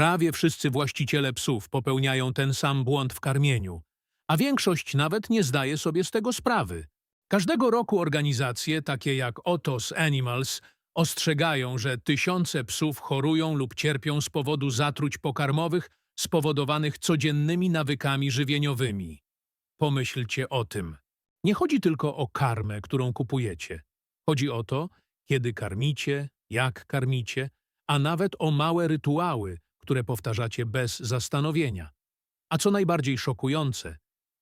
Prawie wszyscy właściciele psów popełniają ten sam błąd w karmieniu, a większość nawet nie zdaje sobie z tego sprawy. Każdego roku organizacje, takie jak Otos Animals, ostrzegają, że tysiące psów chorują lub cierpią z powodu zatruć pokarmowych spowodowanych codziennymi nawykami żywieniowymi. Pomyślcie o tym. Nie chodzi tylko o karmę, którą kupujecie. Chodzi o to, kiedy karmicie, jak karmicie, a nawet o małe rytuały, które powtarzacie bez zastanowienia. A co najbardziej szokujące,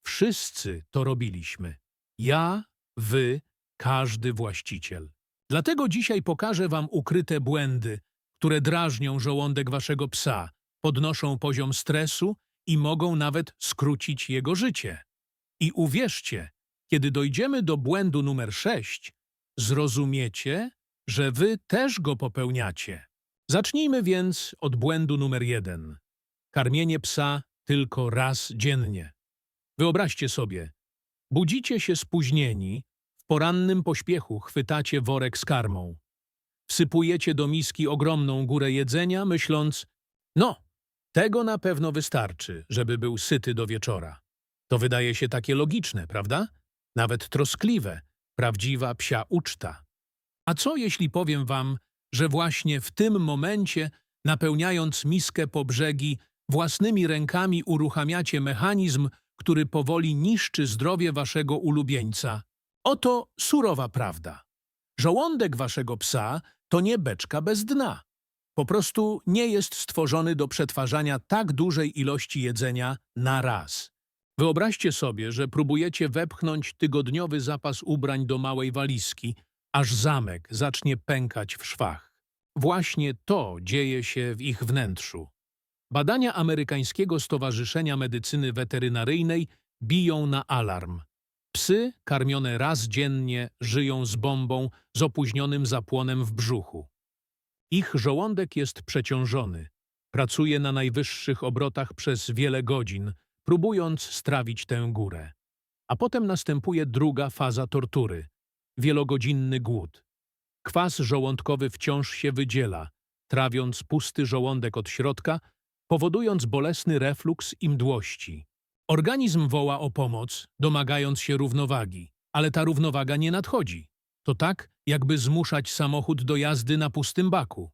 wszyscy to robiliśmy. Ja, wy, każdy właściciel. Dlatego dzisiaj pokażę wam ukryte błędy, które drażnią żołądek waszego psa, podnoszą poziom stresu i mogą nawet skrócić jego życie. I uwierzcie, kiedy dojdziemy do błędu numer 6, zrozumiecie, że wy też go popełniacie. Zacznijmy więc od błędu numer 1. Karmienie psa tylko raz dziennie. Wyobraźcie sobie, budzicie się spóźnieni, w porannym pośpiechu chwytacie worek z karmą. Wsypujecie do miski ogromną górę jedzenia, myśląc, no, tego na pewno wystarczy, żeby był syty do wieczora. To wydaje się takie logiczne, prawda? Nawet troskliwe, prawdziwa psia uczta. A co jeśli powiem wam, że właśnie w tym momencie, napełniając miskę po brzegi, własnymi rękami uruchamiacie mechanizm, który powoli niszczy zdrowie waszego ulubieńca? Oto surowa prawda. Żołądek waszego psa to nie beczka bez dna. Po prostu nie jest stworzony do przetwarzania tak dużej ilości jedzenia na raz. Wyobraźcie sobie, że próbujecie wepchnąć tygodniowy zapas ubrań do małej walizki, aż zamek zacznie pękać w szwach. Właśnie to dzieje się w ich wnętrzu. Badania Amerykańskiego Stowarzyszenia Medycyny Weterynaryjnej biją na alarm. Psy karmione raz dziennie żyją z bombą z opóźnionym zapłonem w brzuchu. Ich żołądek jest przeciążony. Pracuje na najwyższych obrotach przez wiele godzin, próbując strawić tę górę. A potem następuje druga faza tortury – wielogodzinny głód. Kwas żołądkowy wciąż się wydziela, trawiąc pusty żołądek od środka, powodując bolesny refluks i mdłości. Organizm woła o pomoc, domagając się równowagi, ale ta równowaga nie nadchodzi. To tak, jakby zmuszać samochód do jazdy na pustym baku.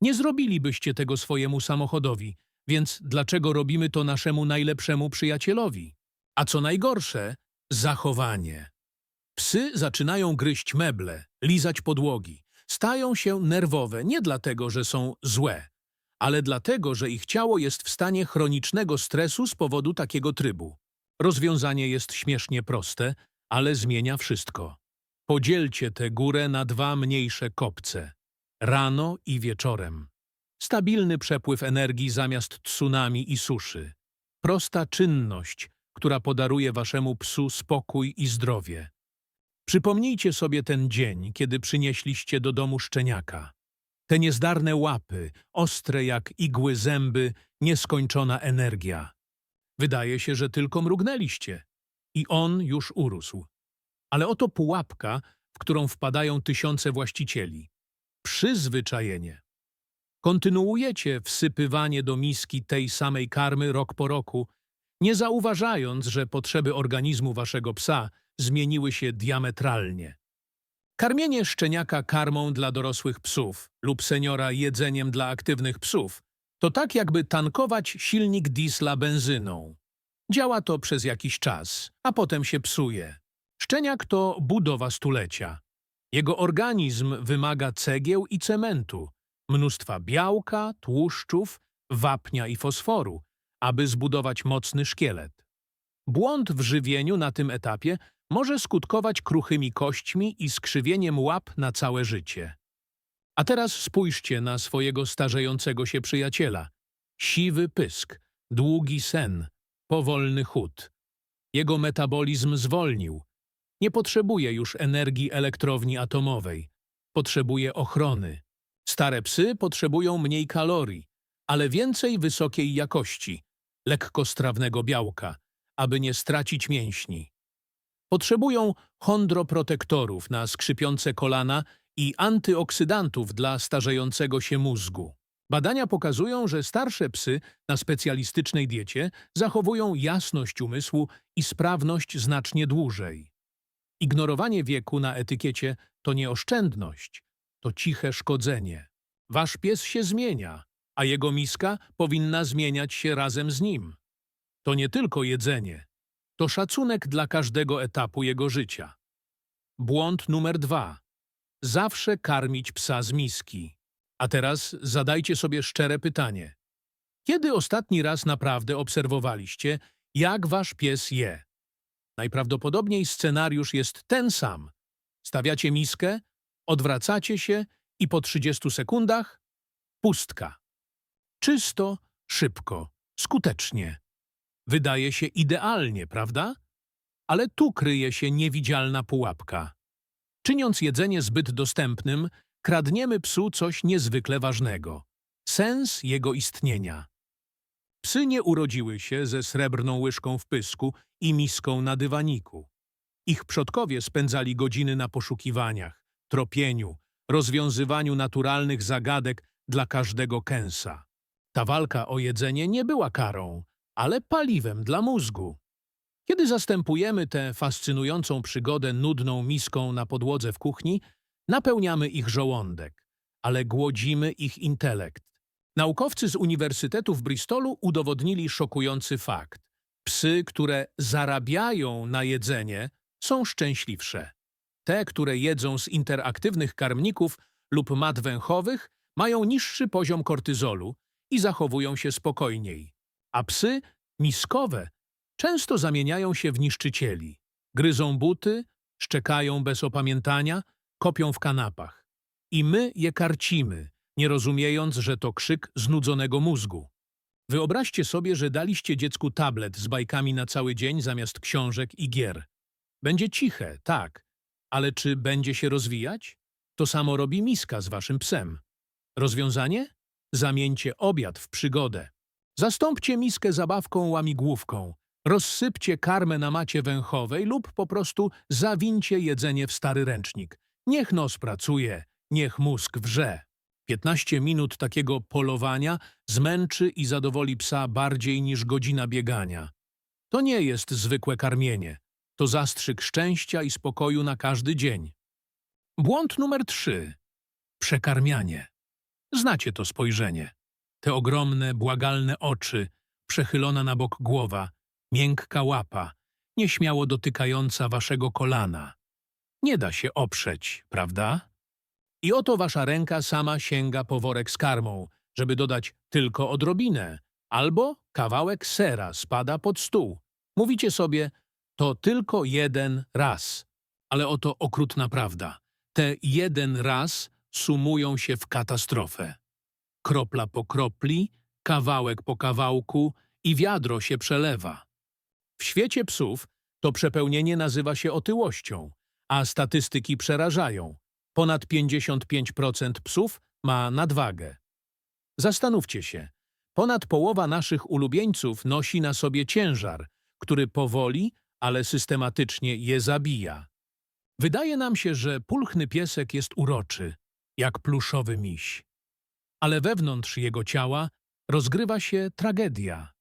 Nie zrobilibyście tego swojemu samochodowi, więc dlaczego robimy to naszemu najlepszemu przyjacielowi? A co najgorsze, zachowanie. Psy zaczynają gryźć meble, lizać podłogi. Stają się nerwowe nie dlatego, że są złe, ale dlatego, że ich ciało jest w stanie chronicznego stresu z powodu takiego trybu. Rozwiązanie jest śmiesznie proste, ale zmienia wszystko. Podzielcie tę górę na dwa mniejsze kopce. Rano i wieczorem. Stabilny przepływ energii zamiast tsunami i suszy. Prosta czynność, która podaruje waszemu psu spokój i zdrowie. Przypomnijcie sobie ten dzień, kiedy przynieśliście do domu szczeniaka. Te niezdarne łapy, ostre jak igły zęby, nieskończona energia. Wydaje się, że tylko mrugnęliście. I on już urósł. Ale oto pułapka, w którą wpadają tysiące właścicieli. Przyzwyczajenie. Kontynuujecie wsypywanie do miski tej samej karmy rok po roku, nie zauważając, że potrzeby organizmu waszego psa zmieniły się diametralnie. Karmienie szczeniaka karmą dla dorosłych psów lub seniora jedzeniem dla aktywnych psów to tak jakby tankować silnik diesla benzyną. Działa to przez jakiś czas, a potem się psuje. Szczeniak to budowa stulecia. Jego organizm wymaga cegieł i cementu, mnóstwa białka, tłuszczów, wapnia i fosforu, aby zbudować mocny szkielet. Błąd w żywieniu na tym etapie może skutkować kruchymi kośćmi i skrzywieniem łap na całe życie. A teraz spójrzcie na swojego starzejącego się przyjaciela. Siwy pysk, długi sen, powolny chód. Jego metabolizm zwolnił. Nie potrzebuje już energii elektrowni atomowej. Potrzebuje ochrony. Stare psy potrzebują mniej kalorii, ale więcej wysokiej jakości, lekkostrawnego białka, aby nie stracić mięśni. Potrzebują chondroprotektorów na skrzypiące kolana i antyoksydantów dla starzejącego się mózgu. Badania pokazują, że starsze psy na specjalistycznej diecie zachowują jasność umysłu i sprawność znacznie dłużej. Ignorowanie wieku na etykiecie to nie oszczędność, to ciche szkodzenie. Wasz pies się zmienia, a jego miska powinna zmieniać się razem z nim. To nie tylko jedzenie, to szacunek dla każdego etapu jego życia. Błąd numer dwa. Zawsze karmić psa z miski. A teraz zadajcie sobie szczere pytanie. Kiedy ostatni raz naprawdę obserwowaliście, jak wasz pies je? Najprawdopodobniej scenariusz jest ten sam. Stawiacie miskę, odwracacie się i po 30 sekundach pustka. Czysto, szybko, skutecznie. Wydaje się idealnie, prawda? Ale tu kryje się niewidzialna pułapka. Czyniąc jedzenie zbyt dostępnym, kradniemy psu coś niezwykle ważnego sens jego istnienia. Psy nie urodziły się ze srebrną łyżką w pysku i miską na dywaniku. Ich przodkowie spędzali godziny na poszukiwaniach, tropieniu, rozwiązywaniu naturalnych zagadek dla każdego kęsa. Ta walka o jedzenie nie była karą, ale paliwem dla mózgu. Kiedy zastępujemy tę fascynującą przygodę nudną miską na podłodze w kuchni, napełniamy ich żołądek, ale głodzimy ich intelekt. Naukowcy z Uniwersytetu w Bristolu udowodnili szokujący fakt. Psy, które zarabiają na jedzenie, są szczęśliwsze. Te, które jedzą z interaktywnych karmników lub mat węchowych, mają niższy poziom kortyzolu i zachowują się spokojniej. A psy miskowe często zamieniają się w niszczycieli. Gryzą buty, szczekają bez opamiętania, kopią w kanapach. I my je karcimy, nie rozumiejąc, że to krzyk znudzonego mózgu. Wyobraźcie sobie, że daliście dziecku tablet z bajkami na cały dzień zamiast książek i gier. Będzie ciche, tak, ale czy będzie się rozwijać? To samo robi miska z waszym psem. Rozwiązanie? Zamieńcie obiad w przygodę. Zastąpcie miskę zabawką łamigłówką, rozsypcie karmę na macie węchowej lub po prostu zawincie jedzenie w stary ręcznik. Niech nos pracuje, niech mózg wrze. 15 minut takiego polowania zmęczy i zadowoli psa bardziej niż godzina biegania. To nie jest zwykłe karmienie. To zastrzyk szczęścia i spokoju na każdy dzień. Błąd numer 3. Przekarmianie. Znacie to spojrzenie. Te ogromne, błagalne oczy, przechylona na bok głowa, miękka łapa, nieśmiało dotykająca waszego kolana. Nie da się oprzeć, prawda? I oto wasza ręka sama sięga po worek z karmą, żeby dodać tylko odrobinę, albo kawałek sera spada pod stół. Mówicie sobie, to tylko jeden raz. Ale oto okrutna prawda. Te jeden raz sumują się w katastrofę. Kropla po kropli, kawałek po kawałku i wiadro się przelewa. W świecie psów to przepełnienie nazywa się otyłością, a statystyki przerażają. Ponad 55% psów ma nadwagę. Zastanówcie się, ponad połowa naszych ulubieńców nosi na sobie ciężar, który powoli, ale systematycznie je zabija. Wydaje nam się, że pulchny piesek jest uroczy, jak pluszowy miś. Ale wewnątrz jego ciała rozgrywa się tragedia.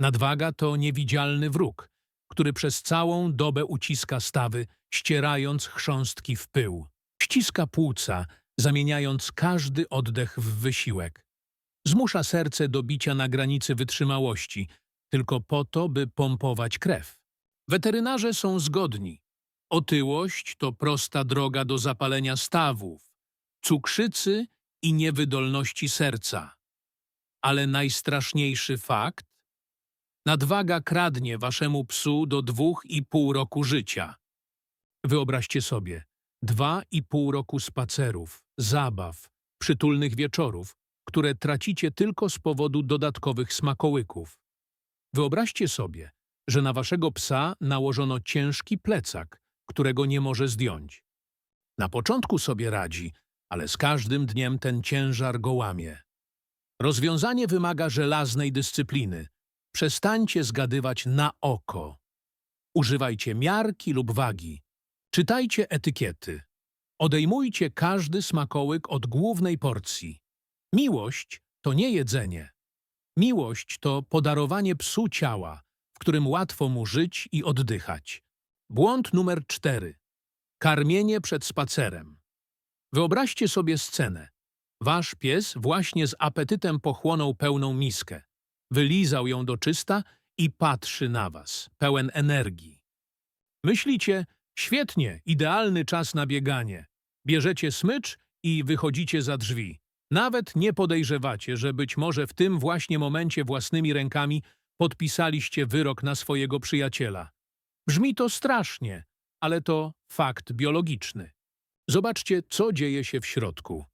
Nadwaga to niewidzialny wróg, który przez całą dobę uciska stawy, ścierając chrząstki w pył. Ściska płuca, zamieniając każdy oddech w wysiłek. Zmusza serce do bicia na granicy wytrzymałości, tylko po to, by pompować krew. Weterynarze są zgodni. Otyłość to prosta droga do zapalenia stawów, cukrzycy i niewydolności serca. Ale najstraszniejszy fakt? Nadwaga kradnie waszemu psu do dwóch i pół roku życia. Wyobraźcie sobie, dwa i pół roku spacerów, zabaw, przytulnych wieczorów, które tracicie tylko z powodu dodatkowych smakołyków. Wyobraźcie sobie, że na waszego psa nałożono ciężki plecak, którego nie może zdjąć. Na początku sobie radzi, ale z każdym dniem ten ciężar go łamie. Rozwiązanie wymaga żelaznej dyscypliny. Przestańcie zgadywać na oko. Używajcie miarki lub wagi. Czytajcie etykiety. Odejmujcie każdy smakołyk od głównej porcji. Miłość to nie jedzenie. Miłość to podarowanie psu ciała, w którym łatwo mu żyć i oddychać. Błąd numer cztery. Karmienie przed spacerem. Wyobraźcie sobie scenę. Wasz pies właśnie z apetytem pochłonął pełną miskę. Wylizał ją do czysta i patrzy na was, pełen energii. Myślicie, świetnie, idealny czas na bieganie. Bierzecie smycz i wychodzicie za drzwi. Nawet nie podejrzewacie, że być może w tym właśnie momencie własnymi rękami podpisaliście wyrok na swojego przyjaciela. Brzmi to strasznie, ale to fakt biologiczny. Zobaczcie, co dzieje się w środku.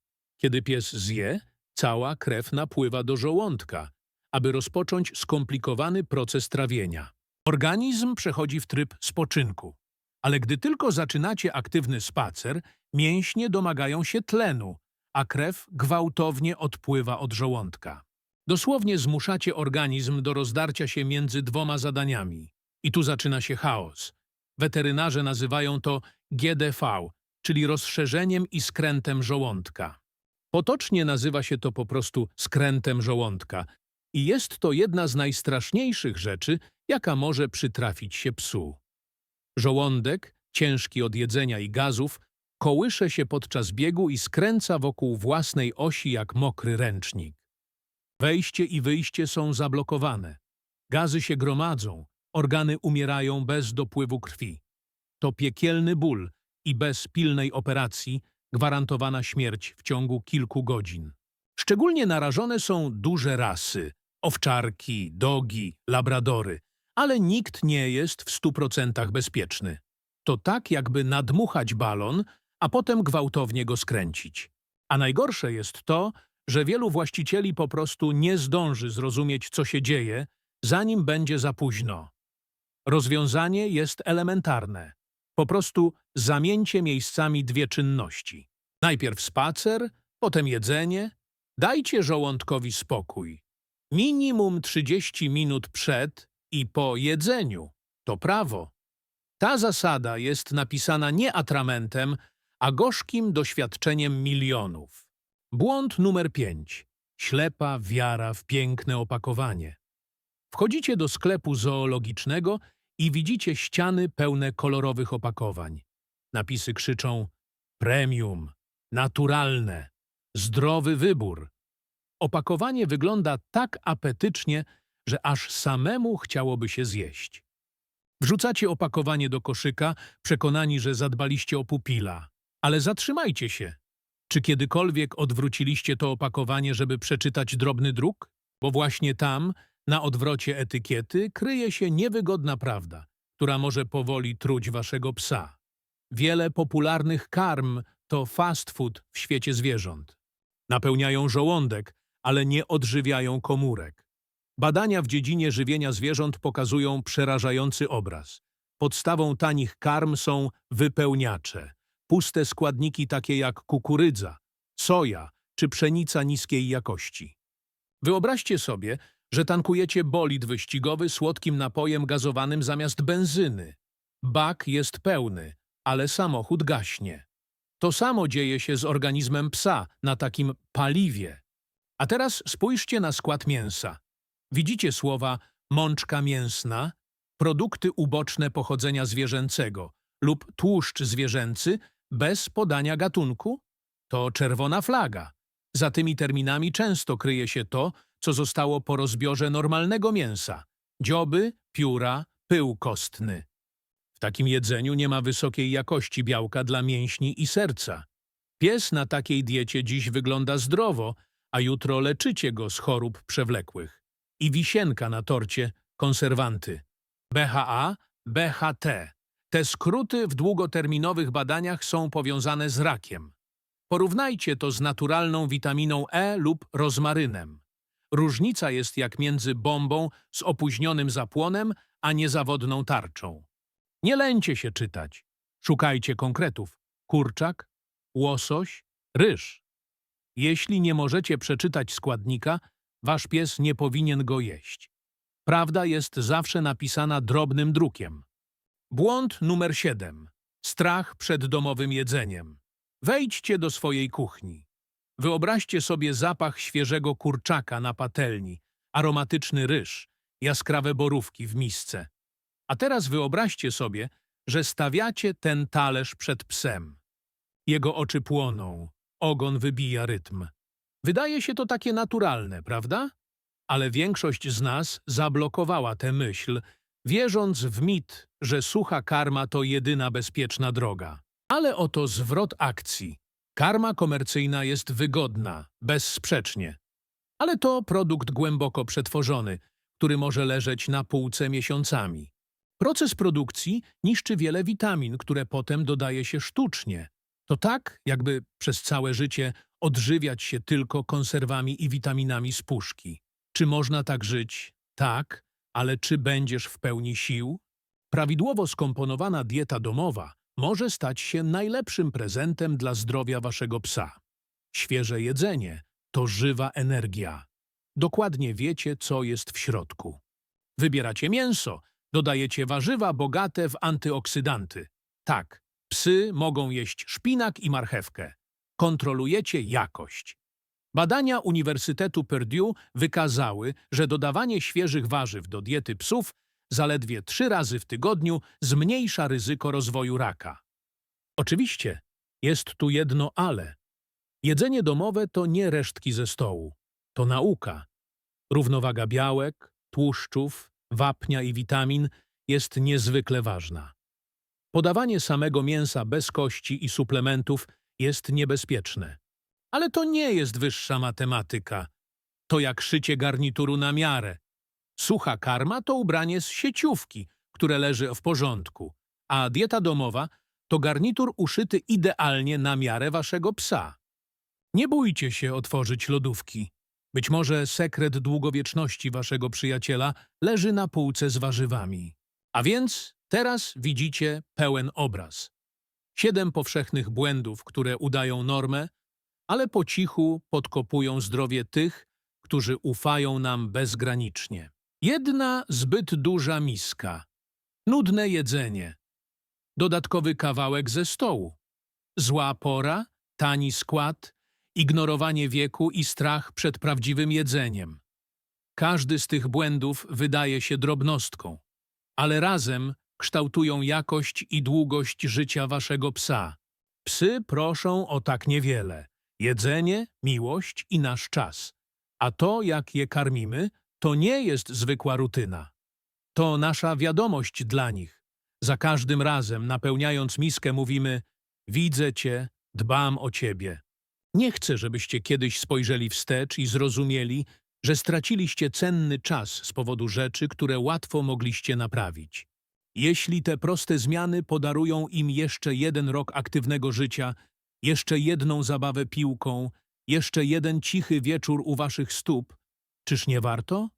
Kiedy pies zje, cała krew napływa do żołądka, aby rozpocząć skomplikowany proces trawienia. Organizm przechodzi w tryb spoczynku. Ale gdy tylko zaczynacie aktywny spacer, mięśnie domagają się tlenu, a krew gwałtownie odpływa od żołądka. Dosłownie zmuszacie organizm do rozdarcia się między dwoma zadaniami. I tu zaczyna się chaos. Weterynarze nazywają to GDV, czyli rozszerzeniem i skrętem żołądka. Potocznie nazywa się to po prostu skrętem żołądka i jest to jedna z najstraszniejszych rzeczy, jaka może przytrafić się psu. Żołądek, ciężki od jedzenia i gazów, kołysze się podczas biegu i skręca wokół własnej osi jak mokry ręcznik. Wejście i wyjście są zablokowane. Gazy się gromadzą, organy umierają bez dopływu krwi. To piekielny ból i bez pilnej operacji gwarantowana śmierć w ciągu kilku godzin. Szczególnie narażone są duże rasy owczarki, dogi, labradory, ale nikt nie jest w stu procentach bezpieczny. To tak, jakby nadmuchać balon, a potem gwałtownie go skręcić. A najgorsze jest to, że wielu właścicieli po prostu nie zdąży zrozumieć, co się dzieje, zanim będzie za późno. Rozwiązanie jest elementarne. Po prostu zamieńcie miejscami dwie czynności. Najpierw spacer, potem jedzenie. Dajcie żołądkowi spokój. Minimum 30 minut przed i po jedzeniu. To prawo. Ta zasada jest napisana nie atramentem, a gorzkim doświadczeniem milionów. Błąd numer 5. Ślepa wiara w piękne opakowanie. Wchodzicie do sklepu zoologicznego i widzicie ściany pełne kolorowych opakowań. Napisy krzyczą premium, naturalne, zdrowy wybór. Opakowanie wygląda tak apetycznie, że aż samemu chciałoby się zjeść. Wrzucacie opakowanie do koszyka, przekonani, że zadbaliście o pupila. Ale zatrzymajcie się. Czy kiedykolwiek odwróciliście to opakowanie, żeby przeczytać drobny druk? Bo właśnie tam, na odwrocie etykiety, kryje się niewygodna prawda, która może powoli truć waszego psa. Wiele popularnych karm to fast food w świecie zwierząt. Napełniają żołądek, ale nie odżywiają komórek. Badania w dziedzinie żywienia zwierząt pokazują przerażający obraz. Podstawą tanich karm są wypełniacze, puste składniki takie jak kukurydza, soja czy pszenica niskiej jakości. Wyobraźcie sobie, że tankujecie bolid wyścigowy słodkim napojem gazowanym zamiast benzyny. Bak jest pełny, ale samochód gaśnie. To samo dzieje się z organizmem psa na takim paliwie. A teraz spójrzcie na skład mięsa. Widzicie słowa mączka mięsna, produkty uboczne pochodzenia zwierzęcego lub tłuszcz zwierzęcy bez podania gatunku? To czerwona flaga. Za tymi terminami często kryje się to, co zostało po rozbiorze normalnego mięsa. Dzioby, pióra, pył kostny. W takim jedzeniu nie ma wysokiej jakości białka dla mięśni i serca. Pies na takiej diecie dziś wygląda zdrowo, a jutro leczycie go z chorób przewlekłych. I wisienka na torcie konserwanty. BHA, BHT. Te skróty w długoterminowych badaniach są powiązane z rakiem. Porównajcie to z naturalną witaminą E lub rozmarynem. Różnica jest jak między bombą z opóźnionym zapłonem, a niezawodną tarczą. Nie lęcie się czytać. Szukajcie konkretów. Kurczak, łosoś, ryż. Jeśli nie możecie przeczytać składnika, wasz pies nie powinien go jeść. Prawda jest zawsze napisana drobnym drukiem. Błąd numer 7. Strach przed domowym jedzeniem. Wejdźcie do swojej kuchni. Wyobraźcie sobie zapach świeżego kurczaka na patelni, aromatyczny ryż, jaskrawe borówki w misce. A teraz wyobraźcie sobie, że stawiacie ten talerz przed psem. Jego oczy płoną, ogon wybija rytm. Wydaje się to takie naturalne, prawda? Ale większość z nas zablokowała tę myśl, wierząc w mit, że sucha karma to jedyna bezpieczna droga. Ale oto zwrot akcji. Karma komercyjna jest wygodna, bezsprzecznie. Ale to produkt głęboko przetworzony, który może leżeć na półce miesiącami. Proces produkcji niszczy wiele witamin, które potem dodaje się sztucznie. To tak, jakby przez całe życie odżywiać się tylko konserwami i witaminami z puszki. Czy można tak żyć? Tak, ale czy będziesz w pełni sił? Prawidłowo skomponowana dieta domowa może stać się najlepszym prezentem dla zdrowia waszego psa. Świeże jedzenie to żywa energia. Dokładnie wiecie, co jest w środku. Wybieracie mięso, dodajecie warzywa bogate w antyoksydanty. Tak, psy mogą jeść szpinak i marchewkę. Kontrolujecie jakość. Badania Uniwersytetu Purdue wykazały, że dodawanie świeżych warzyw do diety psów zaledwie trzy razy w tygodniu zmniejsza ryzyko rozwoju raka. Oczywiście, jest tu jedno ale. Jedzenie domowe to nie resztki ze stołu. To nauka. Równowaga białek, tłuszczów, wapnia i witamin jest niezwykle ważna. Podawanie samego mięsa bez kości i suplementów jest niebezpieczne. Ale to nie jest wyższa matematyka. To jak szycie garnituru na miarę. Sucha karma to ubranie z sieciówki, które leży w porządku, a dieta domowa to garnitur uszyty idealnie na miarę waszego psa. Nie bójcie się otworzyć lodówki. Być może sekret długowieczności waszego przyjaciela leży na półce z warzywami. A więc teraz widzicie pełen obraz. Siedem powszechnych błędów, które udają normę, ale po cichu podkopują zdrowie tych, którzy ufają nam bezgranicznie. Jedna zbyt duża miska, nudne jedzenie, dodatkowy kawałek ze stołu, zła pora, tani skład, ignorowanie wieku i strach przed prawdziwym jedzeniem. Każdy z tych błędów wydaje się drobnostką, ale razem kształtują jakość i długość życia waszego psa. Psy proszą o tak niewiele. Jedzenie, miłość i nasz czas. A to, jak je karmimy, to nie jest zwykła rutyna. To nasza wiadomość dla nich. Za każdym razem, napełniając miskę, mówimy Widzę cię, dbam o ciebie. Nie chcę, żebyście kiedyś spojrzeli wstecz i zrozumieli, że straciliście cenny czas z powodu rzeczy, które łatwo mogliście naprawić. Jeśli te proste zmiany podarują im jeszcze jeden rok aktywnego życia, jeszcze jedną zabawę piłką, jeszcze jeden cichy wieczór u waszych stóp, czyż nie warto?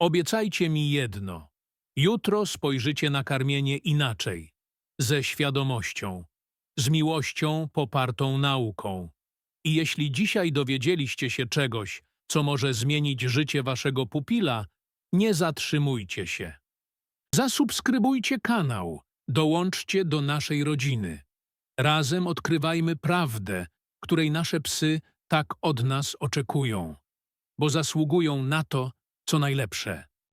Obiecajcie mi jedno. Jutro spojrzycie na karmienie inaczej, ze świadomością, z miłością popartą nauką. I jeśli dzisiaj dowiedzieliście się czegoś, co może zmienić życie waszego pupila, nie zatrzymujcie się. Zasubskrybujcie kanał, dołączcie do naszej rodziny. Razem odkrywajmy prawdę, której nasze psy tak od nas oczekują, bo zasługują na to, co najlepsze.